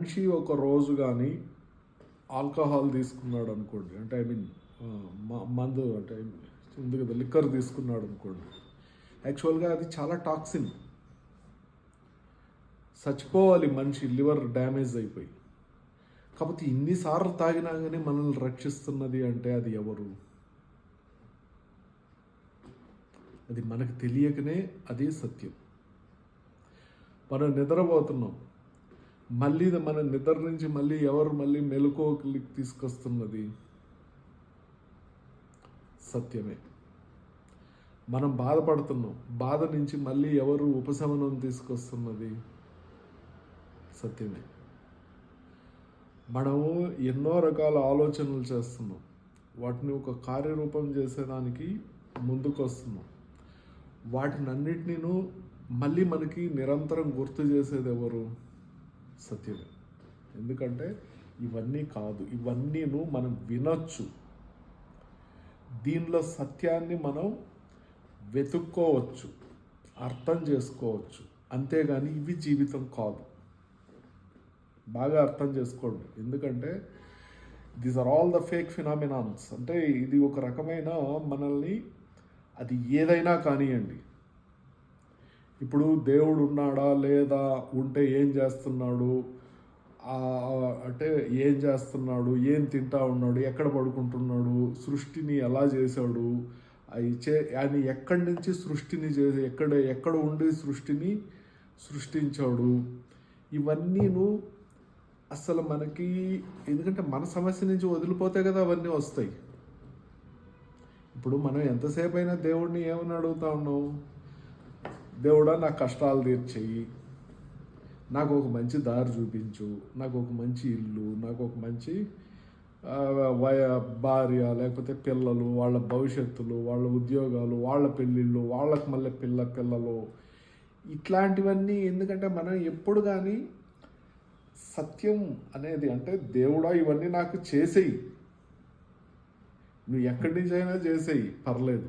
మనిషి ఒక రోజు కానీ ఆల్కహాల్ తీసుకున్నాడు అనుకోండి. అంటే ఐ మీన్ మందు అంటే ఉంది కదా లిక్కర్ తీసుకున్నాడు అనుకోండి. యాక్చువల్గా అది చాలా టాక్సిన్ చచ్చిపోవాలి మనిషి లివర్ డ్యామేజ్ అయిపోయి. కాకపోతే ఇన్నిసార్లు తాగినా కానీ మనల్ని రక్షిస్తున్నది అంటే అది ఎవరు? అది మనకు తెలియకనే అదే సత్యం. మనం నిద్రపోతున్నాం. మళ్ళీ మన నిద్ర నుంచి మళ్ళీ ఎవరు మళ్ళీ మెలకువకి తీసుకొస్తున్నది? సత్యమే. మనం బాధపడుతున్నాం. బాధ నుంచి మళ్ళీ ఎవరు ఉపశమనం తీసుకొస్తున్నది? సత్యమే. మనము ఎన్నో రకాల ఆలోచనలు చేస్తున్నాం. వాటిని ఒక కార్యరూపం చేసేదానికి ముందుకు వస్తున్నాం వాటినన్నిటినీను మళ్ళీ మనకి నిరంతరం గుర్తు చేసేది ఎవరు? సత్యమే. ఎందుకంటే ఇవన్నీ కాదు ఇవన్నీను మనం వినొచ్చు. దీనిలో సత్యాన్ని మనం వెతుక్కోవచ్చు అర్థం చేసుకోవచ్చు. అంతేగాని ఇవి జీవితం కాదు. బాగా అర్థం చేసుకోండి. ఎందుకంటే these are all the fake phenomenons అంటే ఇది ఒక రకమైన మనల్ని అది ఏదైనా కానివ్వండి ఇప్పుడు దేవుడు ఉన్నాడా లేదా ఉంటే ఏం చేస్తున్నాడు? అంటే ఏం చేస్తున్నాడు? ఏం తింటా ఉన్నాడు? ఎక్కడ పడుకుంటున్నాడు? సృష్టిని ఎలా చేశాడు? చే ఆయన ఎక్కడి నుంచి సృష్టిని చేసి ఎక్కడ ఎక్కడ ఉండి సృష్టిని సృష్టించాడు? ఇవన్నీను అసలు మనకి ఎందుకంటే మన సమస్య నుంచి వదిలిపోతే కదా అవన్నీ వస్తాయి. ఇప్పుడు మనం ఎంతసేపు అయినా దేవుడిని ఏమని అడుగుతా ఉన్నాం? దేవుడా నా కష్టాలు తీర్చేయి నాకు ఒక మంచి దారి చూపించు. నాకు ఒక మంచి ఇల్లు నాకు ఒక మంచి వయ భార్య లేకపోతే పిల్లలు వాళ్ళ భవిష్యత్తులు వాళ్ళ ఉద్యోగాలు వాళ్ళ పెళ్ళిళ్ళు వాళ్ళకి మళ్ళీ పిల్ల పిల్లలు. ఇట్లాంటివన్నీ ఎందుకంటే మనం ఎప్పుడు కానీ సత్యం అనేది అంటే దేవుడా ఇవన్నీ నాకు చేసేయి. నువ్వు ఎక్కడి నుంచి అయినా చేసేయి. పర్లేదు.